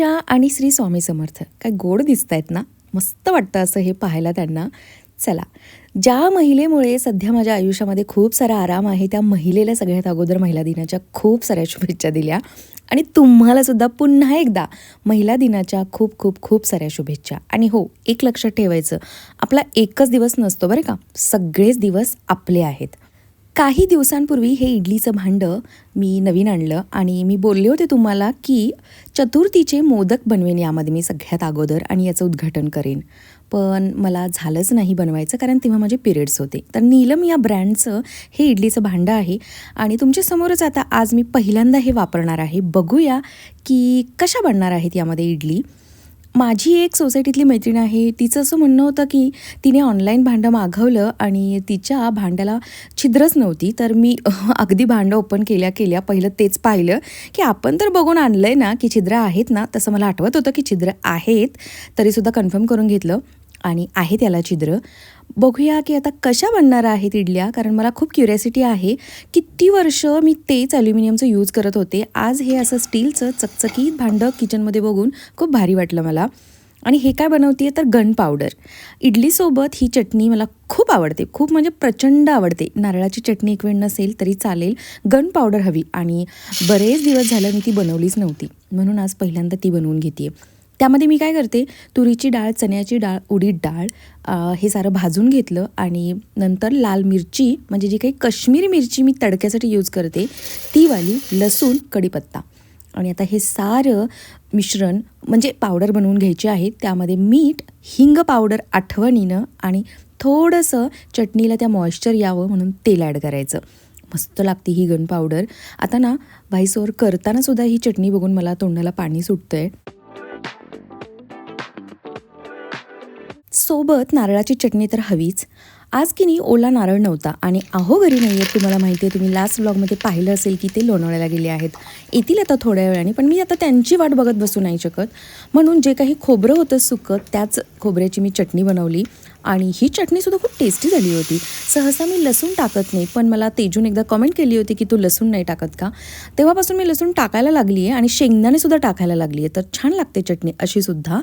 गणेशा आणि श्री स्वामी समर्थ. काय गोड दिसत आहेत ना? मस्त वाटतं असं हे पाहायला त्यांना. चला. ज्या महिलेमुळे सध्या माझ्या आयुष्यामध्ये खूप सारा आराम आहे त्या महिलेला सगळ्यात अगोदर महिला दिनाच्या खूप साऱ्या शुभेच्छा दिल्या. आणि तुम्हालासुद्धा पुन्हा एकदा महिला दिनाच्या खूप खूप खूप साऱ्या शुभेच्छा. आणि हो एक लक्षात ठेवायचं. आपला एकच दिवस नसतो बरं का? सगळेच दिवस आपले आहेत. काही दिवसांपूर्वी हे इडलीचं भांडं मी नवीन आणलं आणि मी बोलले होते तुम्हाला की चतुर्थीचे मोदक बनवेन यामध्ये मी सगळ्यात अगोदर आणि याचं उद्घाटन करेन. पण मला झालंच नाही बनवायचं कारण तेव्हा माझे पिरियड्स होते. तर नीलम या ब्रँडचं हे इडलीचं भांडं आहे आणि तुमच्यासमोरच आता आज मी पहिल्यांदा हे वापरणार आहे. बघूया की कशा बनणार आहेत यामध्ये इडली. माझी एक सोसायटीतली मैत्रीण आहे. तिचं असं म्हणणं होतं की तिने ऑनलाईन भांडं मागवलं आणि तिच्या भांड्याला छिद्रच नव्हती. तर मी अगदी भांडं ओपन केल्या केल्या पहिलं तेच पाहिलं की आपण तर बघून आणलं आहे ना की छिद्र आहेत ना तसं मला आठवत होतं की छिद्र आहेत तरीसुद्धा कन्फर्म करून घेतलं. आणि आहे त्याला छिद्र. बघूया की आता कशा बनणार आहेत इडल्या कारण मला खूप क्युरियासिटी आहे किती वर्ष मी तेच ॲल्युमिनियमचं यूज करत होते. आज हे असं स्टीलचं चकचकीत भांडं किचनमध्ये बघून खूप भारी वाटलं मला. आणि हे काय बनवते तर गन पावडर इडलीसोबत ही चटणी मला खूप आवडते. खूप म्हणजे प्रचंड आवडते. नारळाची चटणी एक वेळ नसेल तरी चालेल. गन पावडर हवी. आणि बरेच दिवस झालं मी ती बनवलीच नव्हती. म्हणून आज पहिल्यांदा ती बनवून घेते त्यामध्ये मी काय करते तुरीची डाळ चण्याची डाळ उडीद डाळ हे सारं भाजून घेतलं आणि नंतर लाल मिरची म्हणजे जी काही कश्मीरी मिरची मी तडक्यासाठी यूज करते ती वाली लसूण कढीपत्ता. आणि आता हे सारं मिश्रण म्हणजे पावडर बनवून घ्यायचे आहे त्यामध्ये मीठ हिंग पावडर आठवणीनं आणि थोडंसं चटणीला त्या मॉइश्चर यावं म्हणून तेल ॲड करायचं. मस्त लागते ही गन पावडर आता ना भाईसोर करताना सुद्धा ही चटणी बघून मला तोंडाला पाणी सुटतं आहे सोबत नारळाची चटणी तर हवीच. आज की नाही ओला नारळ नव्हता आणि अहो घरी नाही आहेत तुम्हाला माहिती आहे तुम्ही लास्ट ब्लॉगमध्ये पाहिलं असेल की ते लोणावळ्याला गेले आहेत. येतील आता थोड्या वेळाने पण मी आता त्यांची वाट बघत बसू नाही शकत. म्हणून जे काही खोबरं होतं सुकत त्याच खोबऱ्याची मी चटणी बनवली. आणि ही चटणीसुद्धा खूप टेस्टी झाली होती. सहसा मी लसूण टाकत नाही पण मला तेजून एकदा कमेंट केली होती की तू लसूण नाही टाकत का? तेव्हापासून मी लसूण टाकायला लागली आहे आणि शेंगदाणेसुद्धा टाकायला लागली आहे तर छान लागते चटणी अशीसुद्धा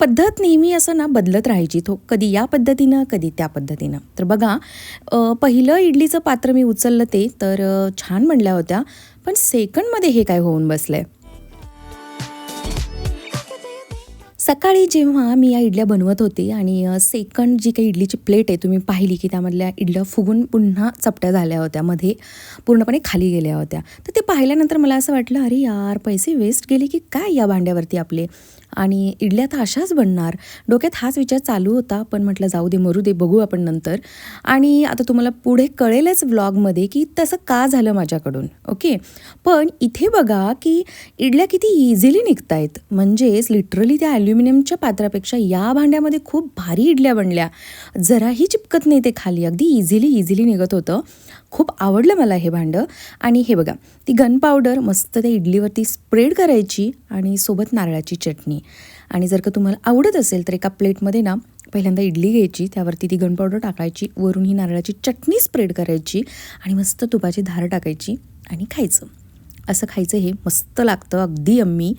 पद्धत नेहमी असं ना बदलत राहायची तो कधी या पद्धतीनं कधी त्या पद्धतीनं. तर बघा पहिलं इडलीचं पात्र मी उचललं ते तर छान म्हणल्या होत्या. पण सेकंडमध्ये हे काय होऊन बसलं आहे सकाळी जेव्हा मी या इडल्या बनवत होते आणि सेकंड जी काही इडलीची प्लेट आहे तुम्ही पाहिली की त्यामधल्या इडल्या फुगून पुन्हा चपट्या झाल्या होत्या मध्ये पूर्णपणे खाली गेल्या होत्या. तर ते पाहिल्यानंतर मला असं वाटलं अरे यार पैसे वेस्ट गेले की काय या भांड्यावरती आपले? आणि इडल्या तर अशाच बनणार. डोक्यात हाच विचार चालू होता पण म्हटलं जाऊ दे मरू दे बघू आपण नंतर. आणि आता तुम्हाला पुढे कळेलच व्लॉगमध्ये की तसं का झालं माझ्याकडून ओके? पण इथे बघा की इडल्या किती इझिली निघत आहेत म्हणजेच लिटरली त्या ॲल्युमिनियमच्या पात्रापेक्षा या भांड्यामध्ये खूप भारी इडल्या बनल्या. जराही चिपकत नाही ते खाली. अगदी इझिली इझिली निघत होतं. खूप आवडलं मला हे भांडं. आणि हे बघा ती गन पावडर मस्त त्या इडलीवरती स्प्रेड करायची आणि सोबत नारळाची चटणी. आणि जर का तुम्हाला आवडत असेल तर एका प्लेटमध्ये ना पहिल्यांदा इडली घ्यायची त्यावरती ती गन पावडर टाकायची वरून ही नारळाची चटणी स्प्रेड करायची आणि मस्त तुपाची धार टाकायची आणि खायचं. असं खायचं हे मस्त लागतं अगदी अम्मी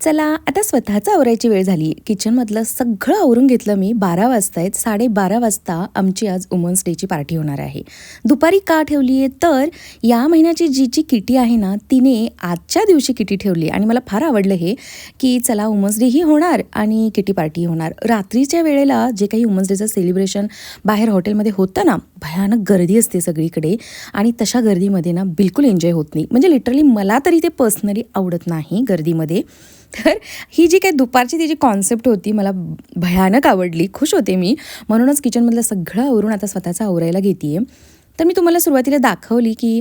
चला आता स्वतःचं आवरायची वेळ झाली. किचनमधलं सगळं आवरून घेतलं मी. बारा वाजता आहेत साडेबारा वाजता आमची आज वुमन्स डेची पार्टी होणार आहे. दुपारी का ठेवली आहे तर या महिन्याची जी जी किटी आहे ना तिने आजच्या दिवशी किटी ठेवली. आणि मला फार आवडलं हे की चला वुमन्स डेही होणार आणि किटी पार्टी होणार. रात्रीच्या वेळेला जे काही वुमन्स डेचं सेलिब्रेशन बाहेर हॉटेलमध्ये होतं ना भयानक गर्दी असते सगळीकडे आणि तशा गर्दीमध्ये ना बिलकुल एन्जॉय होत नाही. म्हणजे लिटरली मला तरी ते पर्सनली आवडत नाही गर्दीमध्ये. तर ही जी काही दुपारची ती जी कॉन्सेप्ट होती मला भयानक आवडली. खुश होते मी. म्हणूनच किचनमधलं सगळं आवरून आता स्वतःचा आवरायला घेते तर मी तुम्हाला सुरुवातीला दाखवली की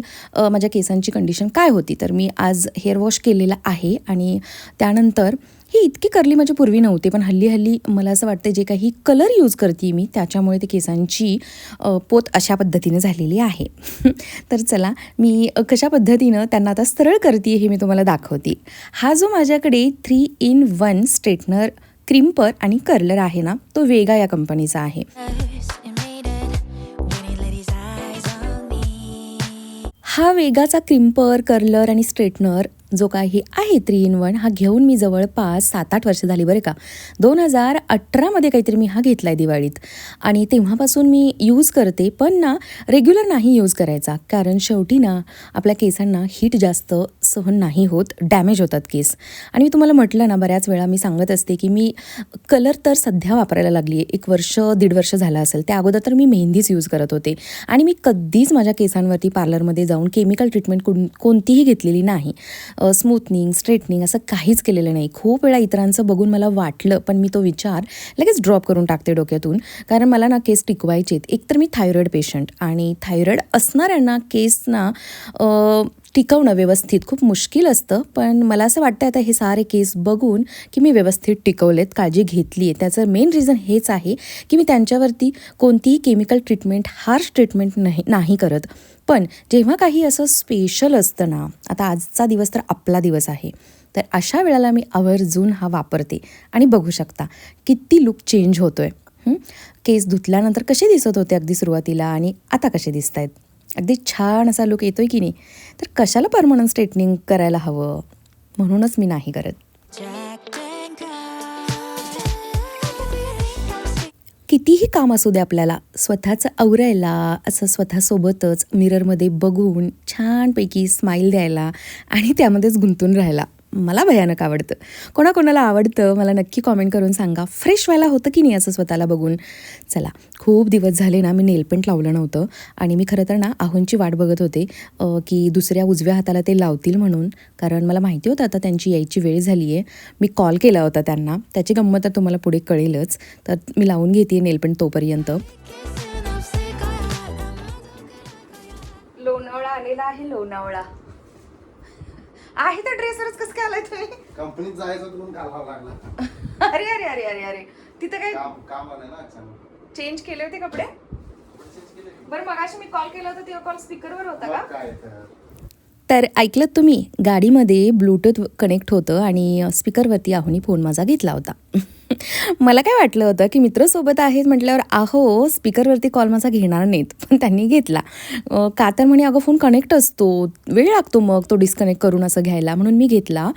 माझ्या केसांची कंडिशन काय होती. तर मी आज हेअर वॉश केलेला आहे आणि त्यानंतर ही इतकी करली माझी पूर्वी नव्हते पण हल्ली हल्ली मला असं वाटतं जे काही कलर यूज करते मी त्याच्यामुळे ते केसांची पोत अशा पद्धतीने झालेली आहे. तर चला मी कशा पद्धतीनं त्यांना आता सरळ करते हे मी तुम्हाला दाखवते. हा जो माझ्याकडे three in one straightener crimper आणि कर्लर आहे ना तो वेगा या कंपनीचा आहे. हा वेगाचा क्रिम्पर कर्लर आणि स्ट्रेटनर जो काही आहे थ्री इन वन हा घेऊन मी जवळपास सात आठ वर्ष झाली बरं का. दोन हजार अठरामध्ये काहीतरी मी हा घेतला आहे दिवाळीत. आणि तेव्हापासून मी यूज करते पण ना रेग्युलर नाही यूज करायचा. कारण शेवटी ना आपल्या केसांना हीट जास्त सहन नाही होत डॅमेज होतात केस. आणि मी तुम्हाला म्हटलं ना बऱ्याच वेळा मी सांगत असते की मी कलर तर सध्या वापरायला लागली आहे एक वर्ष दीड वर्ष झालं असेल त्या अगोदर तर मी मेहंदीच यूज करत होते. आणि मी कधीच माझ्या केसांवरती पार्लरमध्ये जाऊन केमिकल ट्रीटमेंट कोण कोणतीही घेतलेली नाही. स्मूथनिंग स्ट्रेटनिंग असं काहीच केलेलं नाही. खूप वेळा इतरांचं बघून मला वाटलं पण मी तो विचार लगेच ड्रॉप करून टाकते डोक्यातून. कारण मला ना केस टिकवायचेत. एकतर मी थायरॉईड पेशंट आणि थायरॉईड असणाऱ्यांना केसना टिकवणं व्यवस्थित खूप मुश्किल असतं. पण मला असं वाटतं आता हे सारे केस बघून की मी व्यवस्थित टिकवलेत काळजी घेतली आहे त्याचं मेन रिझन हेच आहे की मी त्यांच्यावरती कोणतीही केमिकल ट्रीटमेंट हार्श ट्रीटमेंट नाही नाही करत. पण जेव्हा काही असं स्पेशल असतं ना आता आजचा दिवस तर आपला दिवस आहे. तर अशा वेळेला मी आवर्जून हा वापरते आणि बघू शकता किती लुक चेंज होतो आहे केस धुतल्यानंतर कसे दिसत होते अगदी सुरुवातीला आणि आता कसे दिसत आहेत अगदी छान असा लुक येतोय की नाही? तर कशाला परमनंट स्ट्रेटनिंग करायला हवं? म्हणूनच मी नाही करत. कितीही काम असू दे आपल्याला स्वतःचं आवरायला असं स्वतःसोबतच मिररमध्ये बघून छानपैकी स्माईल द्यायला आणि त्यामध्येच गुंतून राहायला. मला भयानक आवडतं. कोणाकोणाला आवडतं मला नक्की कॉमेंट करून सांगा. फ्रेश व्हायला होतं की नाही असं स्वतःला बघून? चला खूप दिवस झाले ना मी नेलपेंट लावलं नव्हतं आणि मी खरं तर ना आहोंची वाट बघत होते की दुसऱ्या उजव्या हाताला ते लावतील म्हणून. कारण मला माहिती होतं आता त्यांची यायची वेळ झाली आहे मी कॉल केला होता त्यांना. त्याची गंमत तर तुम्हाला पुढे कळेलच. तर मी लावून घेते नेलपेंट तोपर्यंत. लोणावळा आलेला आहे लोणावळा. आहे तर ड्रेसवरच कसं काय आलाय तुम्ही? कंपनीत जायचं म्हणून घालावं लागला. अरे अरे अरे अरे अरे. तिथं काय काम काम आलं ना अचानक. चेंज केले होते कपडे? बरं मगाशी मी कॉल केला होता तेव्हा कॉल स्पीकरवर होता मग का? काय तर. तर ऐकलं तुम्ही गाडीमध्ये ब्लूटूथ कनेक्ट होतं आणि स्पीकरवरती आहोनी फोन माझा घेतला होता. मला काय वाटलं होतं की मित्रसोबत आहेत म्हटल्यावर आहो स्पीकरवरती कॉल माझा घेणार नाहीत. पण त्यांनी घेतला. का तर म्हणे अगं फोन कनेक्ट असतो. वेळ लागतो मग तो डिस्कनेक्ट करून असं घ्यायला. म्हणून मी घेतला.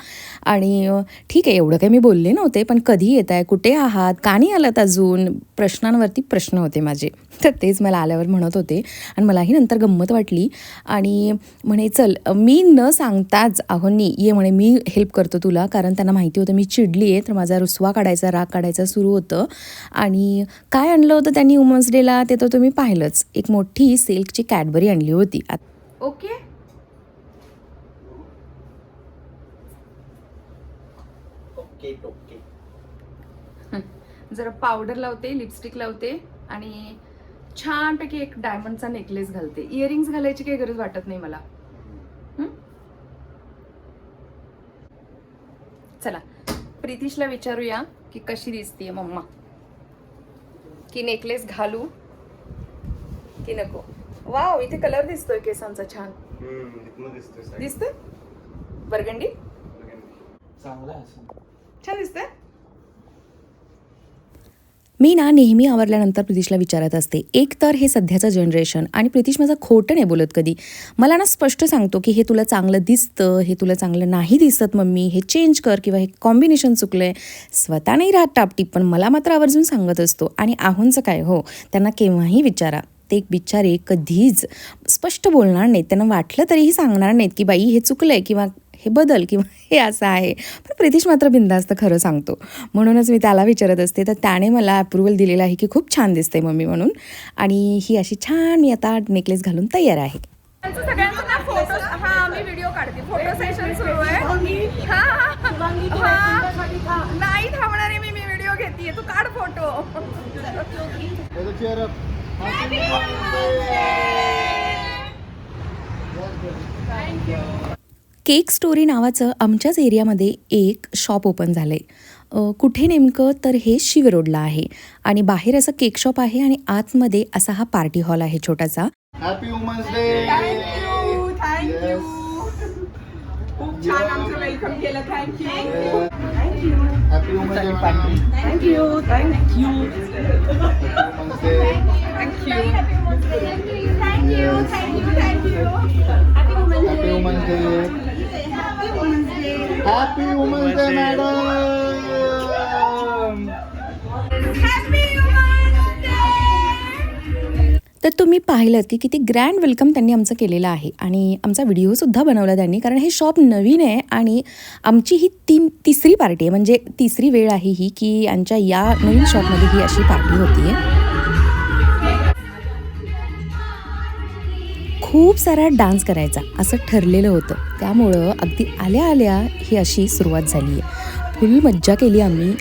आणि ठीक आहे एवढं काही मी बोलले नव्हते पण कधी येत आहे कुठे आहात का नाही आलात अजून? प्रश्नांवरती प्रश्न होते माझे. तर तेच मला आल्यावर म्हणत होते आणि मलाही नंतर गंमत वाटली. आणि म्हणे चल मी न सांगताच आहोनी ये म्हणे मी हेल्प करतो तुला कारण त्यांना माहिती होतं मी चिडली आहे तर माझा रुसवा काढायचा राग काढायचा सुरू होतं. आणि काय आणलं होतं त्यांनी वुमन्स डेला ते तर तुम्ही पाहिलंच. एक मोठी सिल्कची कॅडबरी आणली होती. ओके. Okay okay. जरा पावडर लावते लिपस्टिक लावते आणि छानपैकी एक डायमंडचा नेकलेस घालते. इयरिंग्स घालायची काही गरज वाटत नाही मला? चला. प्रितिशला विचारूया. की कशी दिसतीये मम्मा? की नेकलेस घालू? की नको? वाव इथे कलर दिसतोय केसांचा छान. दिसतोय बरगंडी? चांगलं छान दिसतंय? मी ना नेहमी आवरल्यानंतर प्रितिशला विचारत असते एक तर हे सध्याचं जनरेशन आणि प्रितिश माझं खोटं नाही बोलत कधी? मला ना स्पष्ट सांगतो की हे तुला चांगलं दिसतं हे तुला चांगलं नाही दिसत मम्मी हे चेंज कर किंवा हे कॉम्बिनेशन चुकलं आहे स्वतः नाही राहत टापटीप पण मला मात्र आवर्जून सांगत असतो. आणि आहोंचं काय हो? त्यांना केव्हाही विचारा. ते एक बिचारे कधीच स्पष्ट बोलणार नाहीत. त्यांना वाटलं तरीही सांगणार नाहीत की बाई हे चुकलं आहे किंवा हे बदल किंवा हे असं आहे. पण प्रितिश मात्र बिंदास्त खरं सांगतो. म्हणूनच मी त्याला विचारत असते तर त्याने मला अप्रुव्हल दिलेलं आहे की खूप छान दिसते मम्मी म्हणून. आणि ही अशी छान मी आता नेकलेस घालून तयार आहे. त्यांचं सगळ्यांचं ना फोटो हा मी व्हिडिओ काढते. फोटो सेशन सुरू आहे. हा, हा, हा. नाही थांबणार आहे मी मी व्हिडिओ घेते तू काढ photo cheer up. Cake story नावाचं आमच्याच एरियामध्ये एक शॉप ओपन झालं आहे कुठे नेमकं तर हे शिव रोडला आहे आणि बाहेर असं केक शॉप आहे आणि आतमध्ये असा हा पार्टी हॉल आहे छोटासा. Happy women's day thank you thank you खूप छान आमचं वेलकम केलं thank you Happy Women's Day, Thank you. Thank you. Thank you. Thank you. Thank you. Thank you. Happy Women's Day. Happy Women's Day. Happy Women's Day, Madam. तर तुम्ही पाहिलं की किती grand welcome त्यांनी आमचं केलेलं आहे. आणि आमचा व्हिडिओसुद्धा बनवला त्यांनी कारण हे शॉप नवीन आहे आणि आमची ही तीन तिसरी पार्टी आहे. म्हणजे तिसरी वेळ आहे ही की आमच्या या नवीन शॉपमध्ये ही अशी पार्टी होती आहे खूप सारा डान्स करायचा असं ठरलेलं होतं. त्यामुळं अगदी आल्या आल्या ही अशी सुरुवात झाली आहे फुल मज्जा केली आम्ही.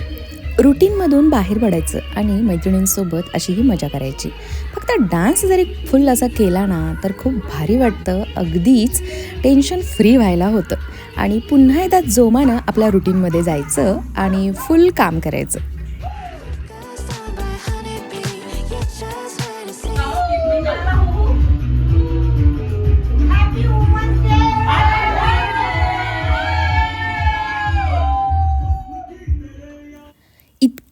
रुटीनमधून बाहेर पडायचं आणि मैत्रिणींसोबत अशी ही मजा करायची. फक्त डान्स जरी फुल असा केला ना तर खूप भारी वाटतं. अगदीच टेन्शन फ्री व्हायला होतं. आणि पुन्हा एकदा जोमानं आपल्या रुटीनमध्ये जायचं आणि फुल काम करायचं.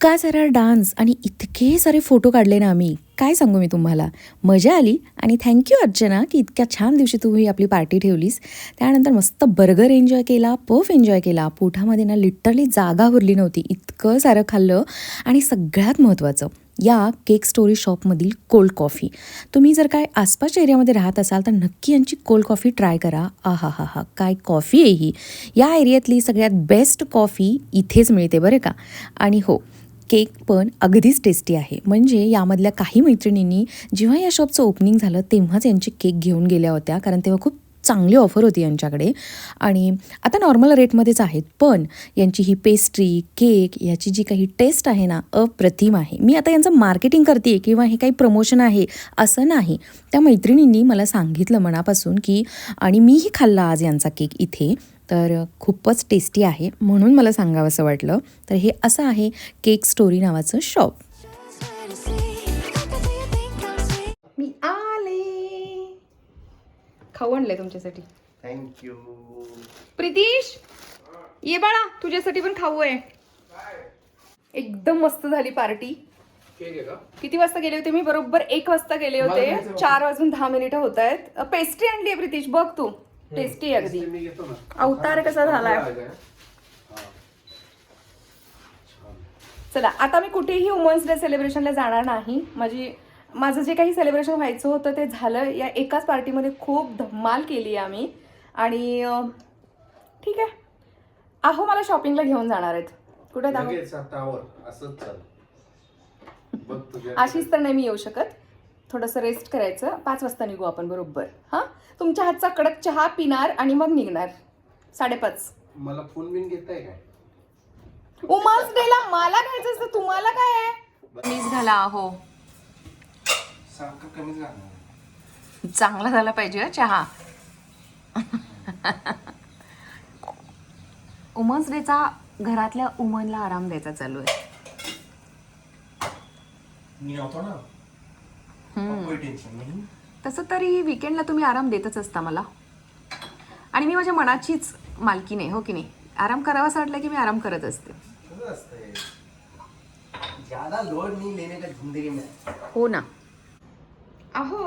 इतका सारा डान्स आणि इतके सारे फोटो काढले ना आम्ही काय सांगू मी तुम्हाला? मजा आली आणि थँक्यू अर्चना की इतक्या छान दिवशी तुम्ही आपली पार्टी ठेवलीस. त्यानंतर मस्त बर्गर एन्जॉय केला पफ एन्जॉय केला. पोठामध्ये ना लिटरली जागा उरली नव्हती. इतकं सारं खाल्लं आणि सगळ्यात महत्त्वाचं या केक स्टोरी शॉपमधील कोल्ड कॉफी तुम्ही जर काय आसपासच्या एरियामध्ये राहत असाल तर नक्की यांची कोल्ड कॉफी ट्राय करा. आहा हा हा काय कॉफी आहे ही? या एरियातली सगळ्यात बेस्ट कॉफी इथेच मिळते बरं का? आणि हो केक पण अगदीच टेस्टी आहे. म्हणजे यामधल्या काही मैत्रिणींनी जेव्हा या शॉपचं ओपनिंग झालं तेव्हाच यांचे केक घेऊन गेल्या होत्या कारण तेव्हा खूप चांगली ऑफर होती यांच्याकडे. आणि आता नॉर्मल रेटमध्येच आहेत पण यांची ही पेस्ट्री केक याची जी काही टेस्ट आहे ना अप्रतिम आहे. मी आता यांचं मार्केटिंग करते किंवा हे काही प्रमोशन आहे असं नाही. त्या मैत्रिणींनी मला सांगितलं मनापासून की आणि मीही खाल्ला आज यांचा केक इथे. तर खूपच टेस्टी आहे म्हणून मला सांगावं असं वाटलं. तर हे असं आहे केक स्टोरी नावाचं शॉप. मी आले. खाऊ आणलंय तुमच्यासाठी. थँक्यू प्रितीश ये बाळा तुझ्यासाठी पण खाऊ आहे एकदम मस्त झाली पार्टी. किती वाजता गेले होते मी? बरोबर एक वाजता गेले होते. चार वाजून दहा मिनिटं होत आहेत. पेस्ट्री आणली आहे प्रितीश बघ तू. टेस्टी आहे अगदी. अवतार कसा झालाय? चला आता मी कुठेही वुमन्स डे सेलिब्रेशनला जाणार नाही. माझी माझं जे काही सेलिब्रेशन व्हायचं होतं ते झालं. या एकाच पार्टीमध्ये खूप धमाल केली आहे आम्ही. आणि ठीक आहे. आहो मला शॉपिंगला घेऊन जाणार आहेत. कुठे आहो? अशीच तर नाही मी येऊ शकत. थोडंसं रेस्ट करायचं. पाच वाजता निघू आपण बरोबर. हां? तुमच्या हातचा कडक चहा पिणार आणि मग निघणार. साडेपाच. मला फोन बिन घेताय काय? उमन्स डेला मला घ्यायचं असतं तुम्हाला काय आहे? मीच झाला हो. साखर कमीच घालणार. चांगला झाला पाहिजे हं चहा. उमन्स डेचा घरातल्या उमनला आराम द्यायचा चालू आहे. मी होतो ना? काही टेन्शन नाही? तसं तरी विकेंडला तुम्ही आराम देतच असता मला. आणि मी माझ्या मनाचीच मालकी नाही हो की नाही? आराम करावा असं वाटलं की मी आराम करत असते. कसं असतंय ज्यादा लोड नहीं लेने का जिंदगी में हो ना. अहो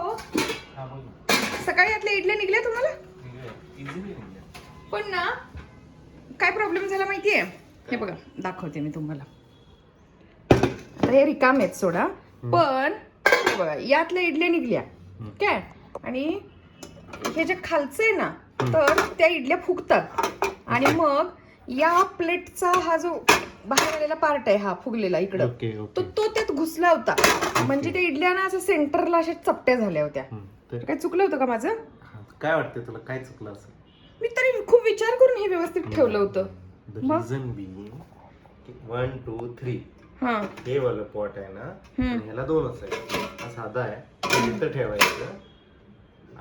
हा बोल ना. सकाळी यातल्या इडल्या निघल्या तुम्हाला? पण ना काय प्रॉब्लेम झाला माहितीये? हे बघा दाखवते मी तुम्हाला. आता हे रिकाम आहेत सोडा पण बघा यातल्या इडल्या निघल्या. काय आणि हे जे खालचे ना तर त्या इडल्या फुगतात. आणि मग या प्लेटचा हा जो बाहेर आलेला पार्ट आहे हा फुगलेला इकडं ओके, ओके. तो तो त्यात घुसला होता. म्हणजे त्या इडल्या ना असं सेंटरला अशा चपट्या झाल्या होत्या. काय चुकलं होतं का माझं? काय वाटतं तुला? काय चुकलं असं? मी तरी खूप विचार करून हे व्यवस्थित ठेवलं होतं. वन टू थ्री हा. वालं पॉट आहे ना ह्याला दोन असायचं. हा साधा आहे इथं ठेवायचं.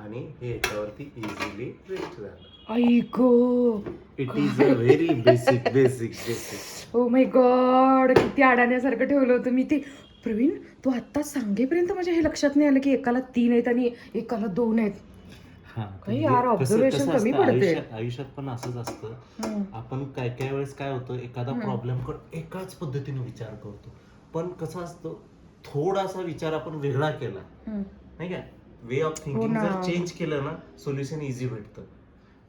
आणि हे याच्यावरती इझिली रेस्ट झालं. ऐको it is a very basic basic basic oh my god किती अडाण्यासारखं ठेवलं होतं मी ते. प्रवीण तू आत्ता सांगेपर्यंत माझ्या हे लक्षात नाही आलं की एकाला तीन आहेत आणि एकाला दोन आहेत. हा काही म्हणजे यार, कसं- observation कसं कमी असतं, पडते. आयुष्यात आयुष्यात पण असंच असतं हम्म. आपण काय काय वेळेस काय होतं एखादा हम्म. प्रॉब्लेम कर एकाच पद्धतीने विचार करतो पण कसं असतं थोडासा विचार आपण वेगळा केला हम्म. नाही काय वे ऑफ थिंकिंग ना. जर चेंज केलं ना सोल्युशन इझी भेटतं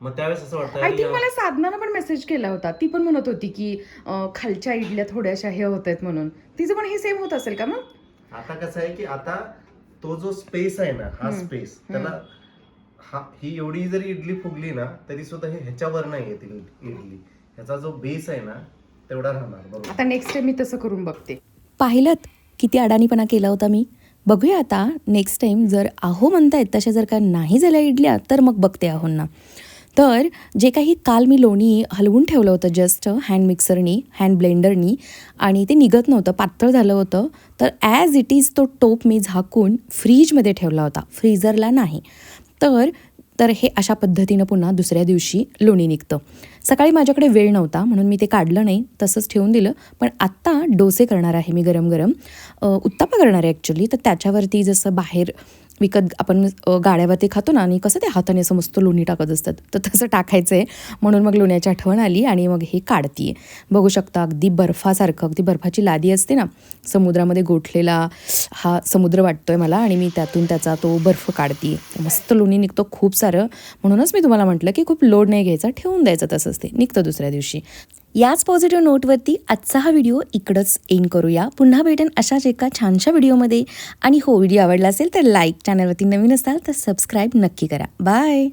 मग त्यावेळेस असं वाटतं आय अरे थिंक यार, मला साधनानं पण मेसेज केला होता ती पण म्हणत होती की अं, खालच्या इडल्या थोड्याशा हे होत आहेत म्हणून तिचं पण हे सेम होत असेल का मग आता कसं आहे की आता तो जो स्पेस आहे ना हा हम्म. स्पेस त्याला हा ही एवढी जरी इडली फुगली ना तरी सुद्धा हे ह्याच्यावर नाही येतील इडली. ह्याचा जो बेस आहे ना तेवढा राहणार बरोबर? आता नेक्स्ट टाइम मी तसं करून बघते. पाहिलं किती अडाणीपणा केला होता मी. बघूया आता नेक्स्ट टाईम जर आहो म्हणतायत तशा जर का नाही झाल्या इडल्या तर मग बघते आहोंना तर जे काही काल मी लोणी हलवून ठेवलं होतं जस्ट हँड मिक्सरनी हँड ब्लेंडरनी आणि ते निघत नव्हतं पातळ झालं होतं तर ॲज इट इज तो टोप मी झाकून फ्रीजमध्ये ठेवला होता. फ्रीझरला नाही. तर तर हे अशा पद्धतीनं पुन्हा दुसऱ्या दिवशी लोणी निघतं. सकाळी माझ्याकडे वेळ नव्हता म्हणून मी ते काढलं नाही तसंच ठेवून दिलं. पण आत्ता डोसे करणार आहे मी गरम गरम उत्तापा करणार आहे ॲक्च्युली तर त्याच्यावरती जसं बाहेर विकत आपण गाड्यावरती खातो ना आणि कसं ते हाताने असं मस्त लोणी टाकत असतात. तर तसं टाकायचं आहे म्हणून मग लोण्याची आठवण आली आणि मग हे काढतीये. बघू शकता अगदी बर्फासारखं अगदी बर्फाची लादी असते ना समुद्रामध्ये गोठलेला हा समुद्र वाटतोय मला आणि मी त्यातून त्याचा तो बर्फ काढतीये. मस्त लोणी निघतो खूप सारं. म्हणूनच मी तुम्हाला म्हटलं की खूप लोड नाही घ्यायचा ठेवून द्यायचं तसंच ते. निघतं दुसऱ्या दिवशी. याच पॉझिटिव्ह नोटवरती आजचा हा व्हिडिओ इकडंच एंड करूया. पुन्हा भेटेन अशाच एका छानशा व्हिडिओमध्ये आणि हो व्हिडिओ आवडला असेल तर लाईक चॅनलवरती नवीन असाल तर सबस्क्राईब नक्की करा. बाय